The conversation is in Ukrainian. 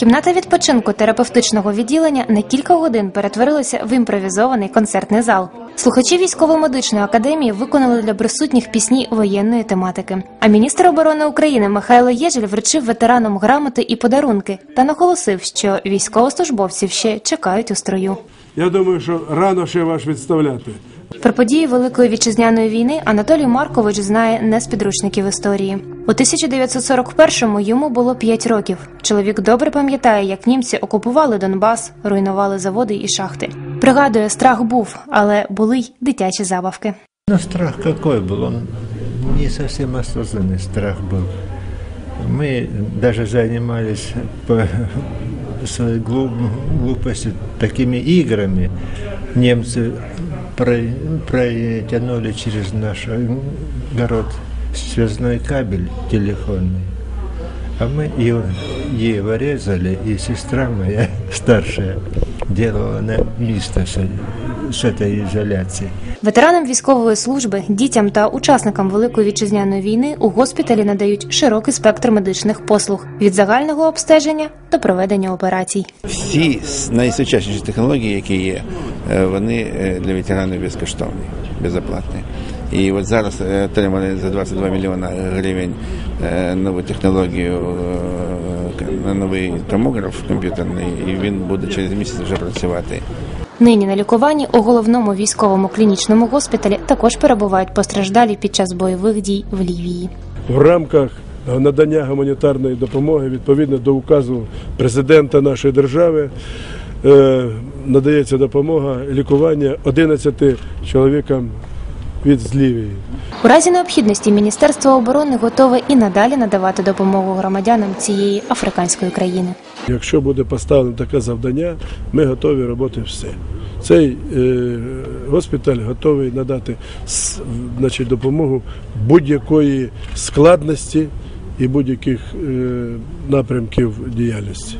Кімната відпочинку терапевтичного відділення на кілька годин перетворилася в імпровізований концертний зал. Слухачі військово-медичної академії виконали для присутніх пісні воєнної тематики. А міністр оборони України Михайло Єжель вручив ветеранам грамоти і подарунки та наголосив, що військовослужбовців ще чекають у строю. Я думаю, що рано ще вас відставляти. Про події Великої вітчизняної війни Анатолій Маркович знає не з підручників історії. У 1941-му йому було 5 років. Чоловік добре пам'ятає, як німці окупували Донбас, руйнували заводи і шахти. Пригадує, страх був, але були й дитячі забавки. Ну, страх какой был? Он не совсем осознанный страх был. Мы даже занимались по своей глуп- глупости такими играми. Немцы про- протянули через наш город связной кабель телефонный. А мы его, его резали, и сестра моя старшая делала на с, с этой. Ветеранам військової служби, дітям та учасникам Великої вітчизняної війни у госпіталі надають широкий спектр медичних послуг від загального обстеження до проведення операцій. Всі найсучасніші технології, які є, е, вони е, для ветеранів безкоштовні, безоплатні. І от зараз е, отримали за 22 мільйона гривень нову технологію, новий томограф комп'ютерний, і він буде через місяць вже працювати. Нині на лікуванні у головному військовому клінічному госпіталі також перебувають постраждалі під час бойових дій в Лівії. В рамках надання гуманітарної допомоги відповідно до указу президента нашої держави е, надається допомога лікування 11 чоловікам від злівії. У разі необхідності Міністерство оборони готове і надалі надавати допомогу громадянам цієї африканської країни. Якщо буде поставлено таке завдання, ми готові робити все. Цей е, госпіталь готовий надати значить, допомогу будь-якої складності і будь-яких е, напрямків діяльності.